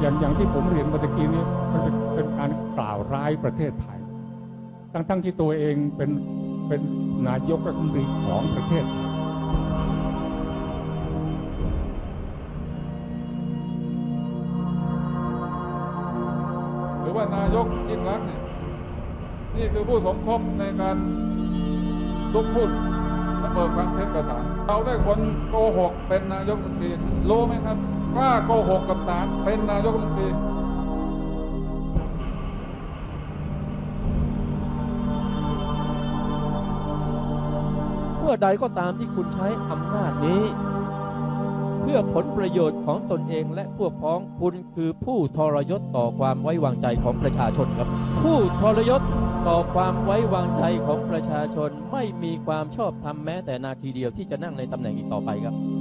อย่างอย่างที่ผมเรียนเมื่อตะกี้นี้มันเป็นเป็นการกล่าวร้ายประเทศไทย ทั้งทั้งที่ตัวเองเป็นเป็นนายกรัฐมนตรีของประเทศไทยหรือว่านายกยิ่งรักษ์เนี่ยนี่คือผู้สมคบในการลุกพูดและเบิกความเท็จกับศาลเราได้คนโกหกเป็นนายกรัฐมนตรีรู้ไหมครับ กล้าโกหกกับศาลเป็นนายกรัฐมนตรีเมื่อใดก็ตามที่คุณใช้อำนาจนี้ เพื่อผลประโยชน์ของตนเองและพวกพ้องคุณคือผู้ทรยศต่อความไว้วางใจของประชาชนครับ ผู้ทรยศต่อความไว้วางใจของประชาชนไม่มีความชอบธรรมแม้แต่นาทีเดียวที่จะนั่งในตำแหน่งอีกต่อไปครับ